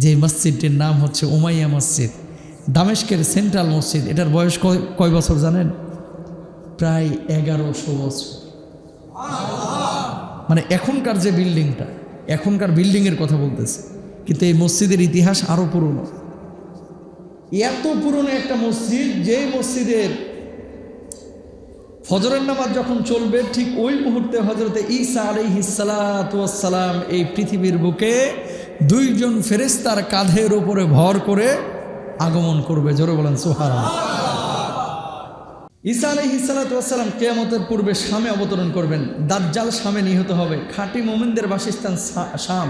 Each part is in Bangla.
যে মসজিদটির নাম হচ্ছে উমাইয়া মসজিদ। দামেস্কের সেন্ট্রাল মসজিদ, এটার বয়স কয়- বছর জানেন? প্রায় এগারোশো বছর। মানে এখনকার যে বিল্ডিংটা, এখনকার বিল্ডিংয়ের কথা বলতেছে, কিন্তু এই মসজিদের ইতিহাস আরও পুরনো। এত পুরনো একটা মসজিদ যে মসজিদের ফজরের নামাজ যখন চলবে, ঠিক ওই মুহূর্তে হজরতে ঈসা আলিহিসালাম এই পৃথিবীর বুকে দুইজন ফেরেস্তার কাঁধের উপরে ভর করে আগমন করবে। জোরে বলেন সোহারা ঈসা আলহিসাল্লাম কেয়ামতের পূর্বে শামে অবতরণ করবেন। দাজ্জাল শামে নিহত হবে। খাঁটি মোমিনদের বাসস্থান শাম।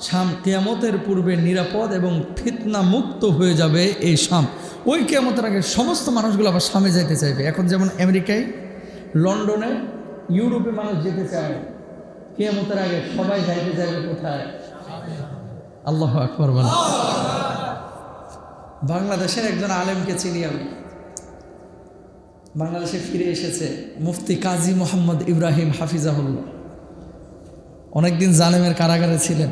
শাম কেয়ামতের পূর্বে নিরাপদ এবং ফিতনা মুক্ত হয়ে যাবে এই শাম। ওই কেয়ামতের আগে সমস্ত মানুষগুলো আবার শামে যেতে চাইবে। এখন যেমন আমেরিকায়, লন্ডনে, ইউরোপে মানুষ যেতে চায়। কেয়ামতের আগে সবাই যাইতে চাইবে কোথায়? আল্লাহ আকবর বলে বাংলাদেশের একজন আলেমকে চিনি আমি। বাংলাদেশে ফিরে এসেছে মুফতি কাজী মোহাম্মদ ইব্রাহিম হাফিজাহুল্লাহ। অনেকদিন জালেমের কারাগারে ছিলেন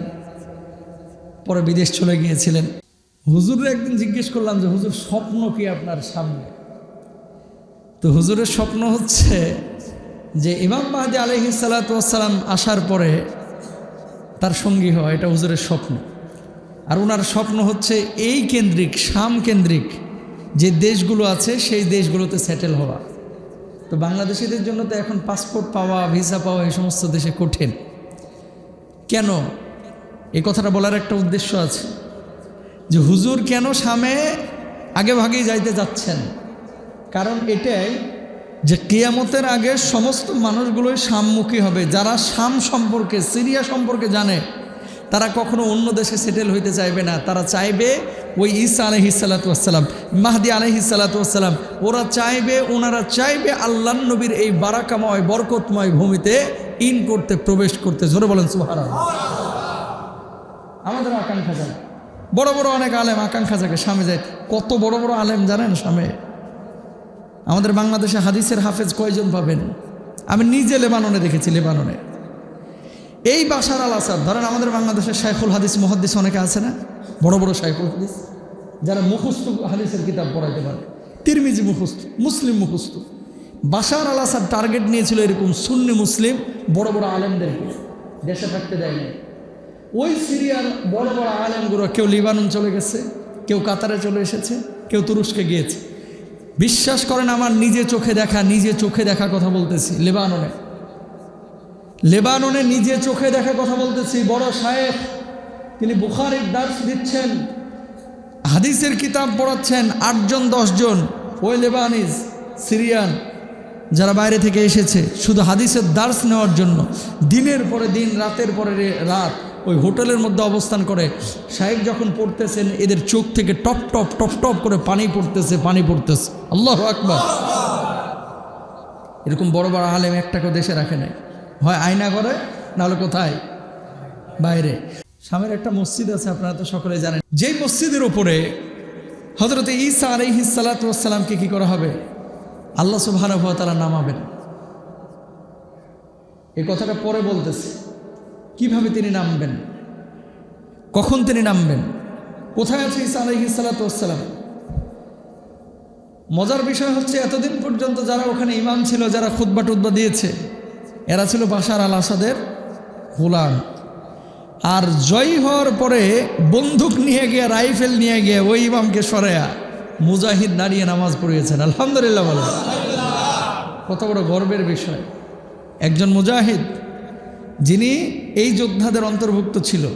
পরে বিদেশ চলে গিয়েছিলেন। হুজুরের একদিন জিজ্ঞেস করলাম যে হুজুর স্বপ্ন কি আপনার সামনে? তো হুজুরের স্বপ্ন হচ্ছে যে ইমাম মাহাদি আলহি সালাতাম আসার পরে তার সঙ্গী হয় এটা হুজুরের স্বপ্ন। আর ওনার স্বপ্ন হচ্ছে এই কেন্দ্রিক, শাম কেন্দ্রিক যে দেশগুলো আছে, সেই দেশগুলোতে সেটেল হওয়া। তো বাংলাদেশিদের জন্য তো এখন পাসপোর্ট পাওয়া ভিসা পাওয়া এই সমস্ত দেশে কঠিন। কেন? এই কথাটা বলার একটা উদ্দেশ্য আছে যে হুজুর কেন শামে আগে ভাগেই যাইতে যাচ্ছেন? কারণ এটাই যে কেয়ামতের আগে সমস্ত মানুষগুলোই শামমুখী হবে। যারা সাম সম্পর্কে, সিরিয়া সম্পর্কে জানে তারা কখনো অন্য দেশে সেটেল হইতে চাইবে না। তারা চাইবে ওই ঈসা আলহিসাল্লাতুয়াসাল্লাম মাহদি আলহিসাল্লাতুয়াসাল্লাম ওরা চাইবে, ওনারা চাইবে আল্লাহ নবীর এই বারাকাময়, বরকতময় ভূমিতে ইন করতে, প্রবেশ করতে। জোরে বলেন সুহারা আমাদের আকাঙ্ক্ষা জানে। বড় বড় অনেক আলেম আকাঙ্ক্ষা জাগে স্বামী যায়। কত বড় বড় আলেম জানেন স্বামী আমাদের বাংলাদেশে হাদিসের হাফেজ কয়জন পাবেন? আমি নিজে লেবাননে দেখেছি, লেবাননে। এই বাসার আল আসাদ, ধরেন আমাদের বাংলাদেশের শাইখুল হাদিস মুহাদ্দিস অনেকে আছে না? বড় বড় শাইখুল হাদিস, যারা মুখস্থ হাদিসের কিতাব পড়াইতে পারে। তিরমিজি মুখস্থ, মুসলিম মুখস্থ। বাসার আল আসাদ টার্গেট নিয়েছিল এরকম সুন্নি মুসলিম, বড় বড় আলেমদেরকে। দেশে থাকতে দেয়নি। ওই সিরিয়ার বড় বড় আলেমগুলো কেউ লিবানন চলে গেছে, কেউ কাতারে চলে এসেছে, কেউ তুরস্কে গিয়েছে। বিশ্বাস করেন, আমার নিজে চোখে দেখা, নিজে চোখে দেখা কথা বলতেছি, লেবাননে। লেবাননে নিজে চোখে দেখা কথা বলতেছি। বড় সাহেব তিনি বুখারির দার্স দিচ্ছেন, হাদিসের কিতাব পড়াচ্ছেন আটজন, দশজন। ওই লেবানিজ, সিরিয়ান, যারা বাইরে থেকে এসেছে, শুধু হাদিসের দার্স নেওয়ার জন্য। দিনের পরে দিন, রাতের পরে রাত ওই হোটেলের মধ্যে অবস্থান করে। সাহেব যখন পড়তেছেন, এদের চোখ থেকে টপ টপ টপ টপ করে পানি পড়তেছে পানি পড়তেছে। আল্লাহ আকবার। এরকম বড় বড় আলেম একটাকেও দেশে রাখে নাই। হয় আয়না করে, নাহলে কোথায়? বাইরে। স্বামীর একটা মসজিদ আছে, আপনারা তো সকলে জানেন। যেই মসজিদের উপরে হজরত ঈসা আলহি সালাতামকে কি করা হবে? আল্লাহ সুবহানাহু ওয়া তাআলা নামাবেন। এ কথাটা পরে বলতেছে। কীভাবে তিনি নামবেন? কখন তিনি নামবেন? কোথায় আছে ঈসা আলহি সালাতাম মজার বিষয় হচ্ছে, এতদিন পর্যন্ত যারা ওখানে ইমাম ছিল, যারা খুদ্া টুদ্া দিয়েছে এরা ছিল বাশার আল আসাদের গোলাম। আর জয় হওয়ার পরে বন্দুক নিয়ে গিয়ে, রাইফেল নিয়ে গিয়ে ওই ইমামকে সরেয়া মুজাহিদ দাঁড়িয়ে নামাজ পড়িয়েছেন। আলহামদুলিল্লাহ বলে। কত বড় গর্বের বিষয়। একজন মুজাহিদ, যিনি এই যোদ্ধাদের অন্তর্ভুক্ত ছিল,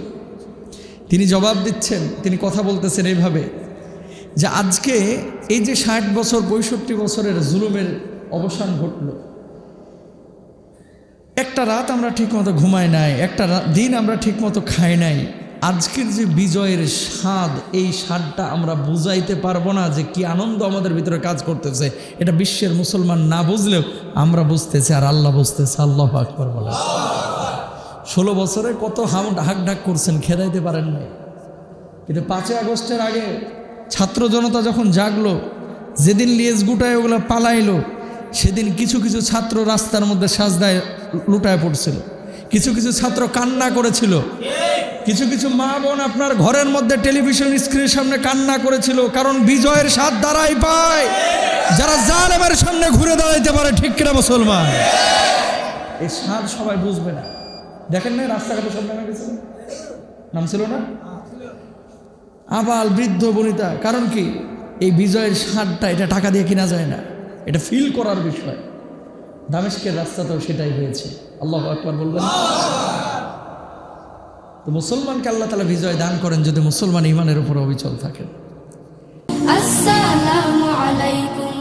তিনি জবাব দিচ্ছেন, তিনি কথা বলতেছেন এইভাবে যে আজকে এই যে ষাট বছর, পঁয়ষট্টি বছরের জুলুমের অবসান ঘটল একটা রাত আমরা ঠিকমতো ঘুমাই নাই, একটা দিন আমরা ঠিকমতো খাই নাই। আজকের যে বিজয়ের স্বাদ, এই স্বাদটা আমরা বুঝাইতে পারব না যে কি আনন্দ আমাদের ভিতরে কাজ করতেছে। এটা বিশ্বের মুসলমান না বুঝলেও আমরা বুঝতেছি আর আল্লাহ বুঝতেছে, আল্লাহ আকবর বলে। ষোলো বছরে কত হাম ডাক করছেন, খেদাইতে পারেন নাই। কিন্তু পাঁচই আগস্টের আগে ছাত্র জনতা যখন জাগলো, যেদিন লিয়েস গুটায় ওগুলো পালাইলো সেদিন কিছু কিছু ছাত্র রাস্তার মধ্যে সাজদায় লুটায় পড়ছিল। কিছু কিছু ছাত্র কান্না করেছিল। কিছু কিছু মা বোন আপনার ঘরের মধ্যে টেলিভিশন স্ক্রিনের সামনে কান্না করেছিল, কারণ বিজয়ের স্বাদ দ্বারাই পায়। যারা জালেমের সামনে ঘুরে দাঁড়াইতে পারে, ঠিক কিনা মুসলমান? এই স্বাদ সবাই বুঝবে না। দেখেন না, রাস্তাঘাটে সব নেমে গেছে? নাম ছিল না? আবাল বৃদ্ধ বনিতা। কারণ কি? এই বিজয়ের স্বাদটা, এটা টাকা দিয়ে কিনা যায় না। এটা ফিল করার বিষয়। দামেশকের রাস্তাতেও সেটাই হয়েছে। আল্লাহ একবার বলবেন। তো মুসলমানকে আল্লাহ তালা বিজয় দান করেন যদি মুসলমান ইমানের উপর অবিচল থাকেন। আসসালামু আলাইকুম।